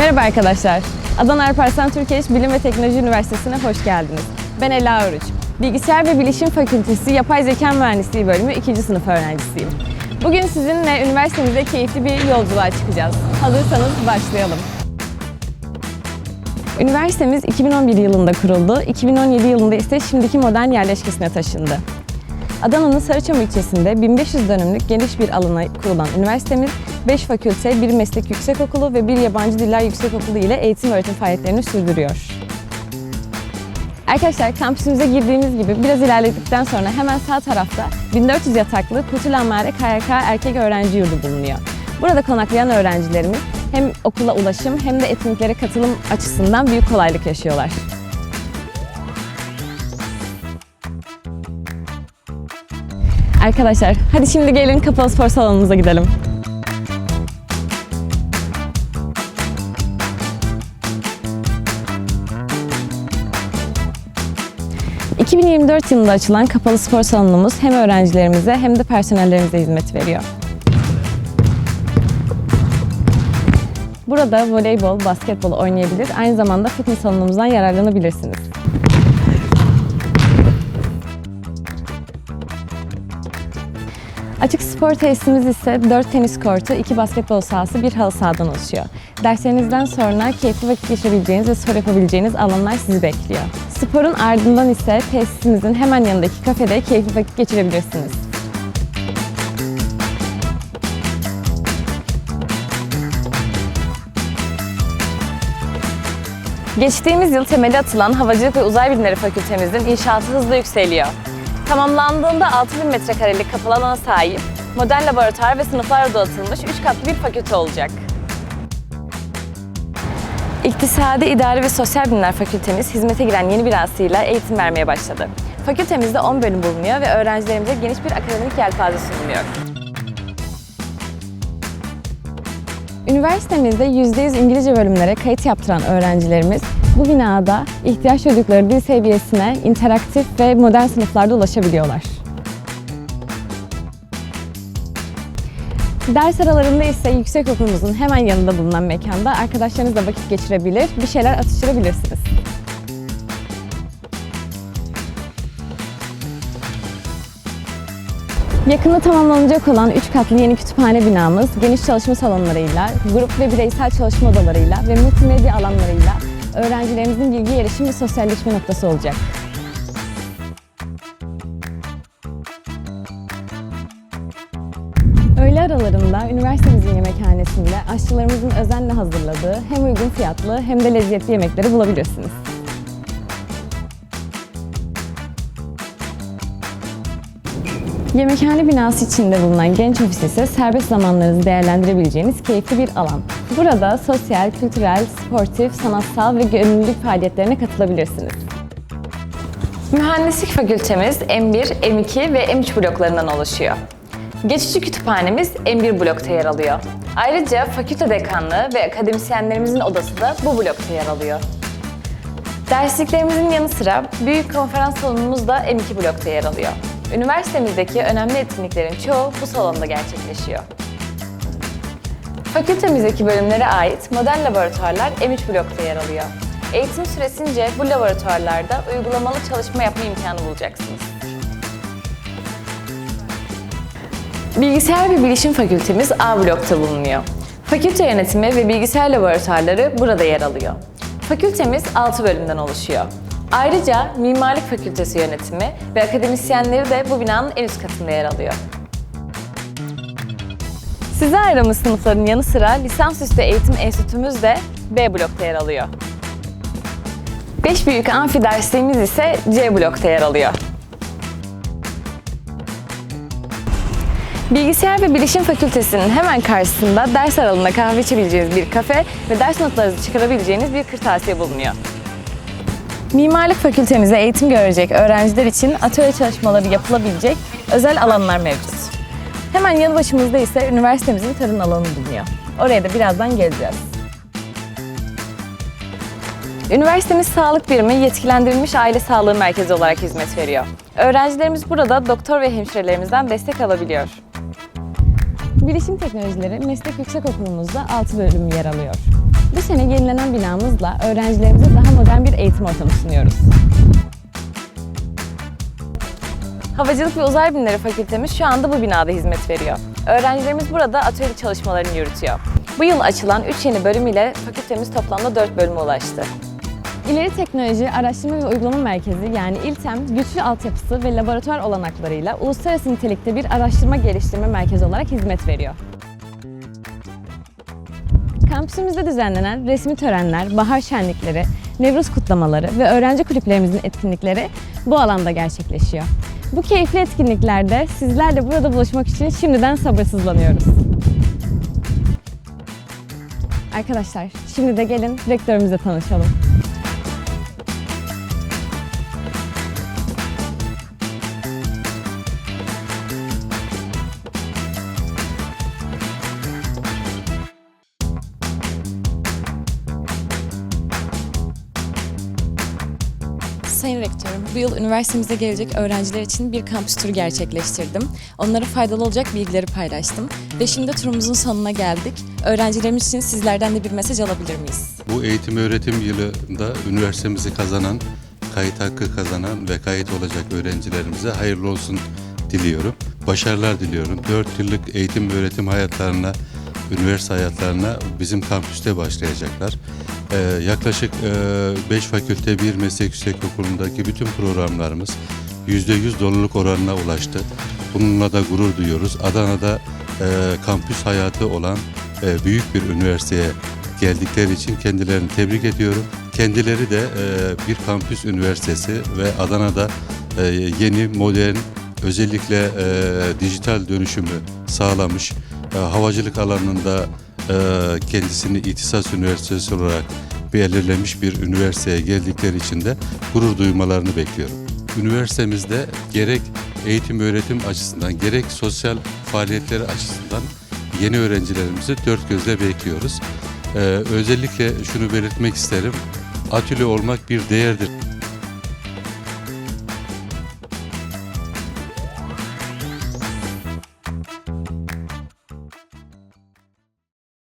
Merhaba arkadaşlar. Adana Alparslan Türkiye İş Bilim ve Teknoloji Üniversitesi'ne hoş geldiniz. Ben Ela Oruç. Bilgisayar ve Bilişim Fakültesi Yapay Zeka Mühendisliği bölümü 2. sınıf öğrencisiyim. Bugün sizinle üniversitemize keyifli bir yolculuğa çıkacağız. Hazırsanız başlayalım. Üniversitemiz 2011 yılında kuruldu. 2017 yılında ise şimdiki modern yerleşkesine taşındı. Adana'nın Sarıçam ilçesinde 1500 dönümlük geniş bir alana kurulan üniversitemiz 5 fakülte, bir meslek yüksekokulu ve bir yabancı diller yüksekokulu ile eğitim öğretim faaliyetlerini sürdürüyor. Arkadaşlar kampüsümüze girdiğimiz gibi biraz ilerledikten sonra hemen sağ tarafta 1400 yataklı Kurtulanmare KYK erkek öğrenci yurdu bulunuyor. Burada konaklayan öğrencilerimiz hem okula ulaşım hem de etkinliklere katılım açısından büyük kolaylık yaşıyorlar. Arkadaşlar hadi şimdi gelin kapalı spor salonumuza gidelim. ...2024 yılında açılan kapalı spor salonumuz hem öğrencilerimize hem de personellerimize hizmet veriyor. Burada voleybol, basketbol oynayabilir, aynı zamanda fitness salonumuzdan yararlanabilirsiniz. Açık spor tesisimiz ise 4 tenis kortu, 2 basketbol sahası, bir halı sahadan oluşuyor. Derslerinizden sonra keyifli vakit geçirebileceğiniz ve spor yapabileceğiniz alanlar sizi bekliyor. Sporun ardından ise tesisimizin hemen yanındaki kafede keyifli vakit geçirebilirsiniz. Geçtiğimiz yıl temeli atılan Havacılık ve Uzay Bilimleri Fakültemizin inşaatı hızla yükseliyor. Tamamlandığında 6000 metrekarelik kapalı alana sahip, modern laboratuvar ve sınıflarla donatılmış 3 katlı bir fakülte olacak. İktisadi, İdari ve Sosyal Bilimler Fakültemiz hizmete giren yeni binasıyla eğitim vermeye başladı. Fakültemizde 10 bölüm bulunuyor ve öğrencilerimize geniş bir akademik yelpaze sunuluyor. Üniversitemizde %100 İngilizce bölümlere kayıt yaptıran öğrencilerimiz bu binada ihtiyaç duydukları dil seviyesine interaktif ve modern sınıflarda ulaşabiliyorlar. Ders aralarında ise yüksek okulumuzun hemen yanında bulunan mekanda arkadaşlarınızla vakit geçirebilir, bir şeyler atıştırabilirsiniz. Yakında tamamlanacak olan 3 katlı yeni kütüphane binamız geniş çalışma salonlarıyla, grup ve bireysel çalışma odalarıyla ve multimedya alanlarıyla öğrencilerimizin bilgi erişim ve sosyalleşme noktası olacak. Öğle aralarında üniversitemizin yemekhanesinde aşçılarımızın özenle hazırladığı hem uygun fiyatlı hem de lezzetli yemekleri bulabilirsiniz. Yemekhane binası içinde bulunan genç ofis ise serbest zamanlarınızı değerlendirebileceğiniz keyifli bir alan. Burada sosyal, kültürel, sportif, sanatsal ve gönüllülük faaliyetlerine katılabilirsiniz. Mühendislik fakültemiz M1, M2 ve M3 bloklarından oluşuyor. Geçici kütüphanemiz M1 blokta yer alıyor. Ayrıca fakülte dekanlığı ve akademisyenlerimizin odası da bu blokta yer alıyor. Dersliklerimizin yanı sıra büyük konferans salonumuz da M2 blokta yer alıyor. Üniversitemizdeki önemli etkinliklerin çoğu bu salonda gerçekleşiyor. Fakültemizdeki bölümlere ait modern laboratuvarlar M3 blokta yer alıyor. Eğitim süresince bu laboratuvarlarda uygulamalı çalışma yapma imkanı bulacaksınız. Bilgisayar ve Bilişim Fakültemiz A blokta bulunuyor. Fakülte yönetimi ve bilgisayar laboratuvarları burada yer alıyor. Fakültemiz 6 bölümden oluşuyor. Ayrıca Mimarlık Fakültesi yönetimi ve akademisyenleri de bu binanın en üst katında yer alıyor. Size ayrılmış sınıfların yanı sıra lisansüstü eğitim enstitümüz de B blokta yer alıyor. 5 büyük amfi dersliğimiz ise C blokta yer alıyor. Bilgisayar ve Bilişim Fakültesi'nin hemen karşısında ders aralığında kahve içebileceğiniz bir kafe ve ders notlarınızı çıkarabileceğiniz bir kırtasiye bulunuyor. Mimarlık Fakültemizde eğitim görecek öğrenciler için atölye çalışmaları yapılabilecek özel alanlar mevcut. Hemen yanı başımızda ise üniversitemizin tarım alanı bulunuyor. Oraya da birazdan geleceğiz. Üniversitemiz sağlık birimi yetkilendirilmiş aile sağlığı merkezi olarak hizmet veriyor. Öğrencilerimiz burada doktor ve hemşirelerimizden destek alabiliyor. Bilişim Teknolojileri Meslek Yüksekokulumuzda 6 bölüm yer alıyor. Bu sene yenilenen binamızla öğrencilerimize daha modern bir eğitim ortamı sunuyoruz. Havacılık ve Uzay Bilimleri Fakültemiz şu anda bu binada hizmet veriyor. Öğrencilerimiz burada atölye çalışmalarını yürütüyor. Bu yıl açılan 3 yeni bölüm ile fakültemiz toplamda 4 bölüme ulaştı. İleri Teknoloji Araştırma ve Uygulama Merkezi yani İLTEM, güçlü altyapısı ve laboratuvar olanaklarıyla uluslararası nitelikte bir araştırma geliştirme merkezi olarak hizmet veriyor. Kampüsümüzde düzenlenen resmi törenler, bahar şenlikleri, Nevruz kutlamaları ve öğrenci kulüplerimizin etkinlikleri bu alanda gerçekleşiyor. Bu keyifli etkinliklerde sizlerle burada buluşmak için şimdiden sabırsızlanıyoruz. Arkadaşlar, şimdi de gelin rektörümüzle tanışalım. Sayın Rektörüm, bu yıl üniversitemize gelecek öğrenciler için bir kampüs turu gerçekleştirdim. Onlara faydalı olacak bilgileri paylaştım. Ve şimdi turumuzun sonuna geldik. Öğrencilerimiz için sizlerden de bir mesaj alabilir miyiz? Bu eğitim öğretim yılında üniversitemizi kazanan, kayıt hakkı kazanan ve kayıt olacak öğrencilerimize hayırlı olsun diliyorum. Başarılar diliyorum. 4 yıllık eğitim öğretim hayatlarına, üniversite hayatlarına bizim kampüste başlayacaklar. Ee, yaklaşık 5 fakülte bir meslek yüksekokulu'ndaki bütün programlarımız %100 doluluk oranına ulaştı. Bununla da gurur duyuyoruz. Adana'da e, kampüs hayatı olan e, büyük bir üniversiteye geldikleri için kendilerini tebrik ediyorum. Kendileri de e, bir kampüs üniversitesi ve Adana'da e, yeni, modern, özellikle e, dijital dönüşümü sağlamış, e, havacılık alanında e, kendisini İhtisas Üniversitesi olarak belirlemiş bir üniversiteye geldikleri için de gurur duymalarını bekliyorum. Üniversitemizde gerek eğitim öğretim açısından gerek sosyal faaliyetleri açısından yeni öğrencilerimizi dört gözle bekliyoruz. Ee, özellikle şunu belirtmek isterim. Atölye olmak bir değerdir.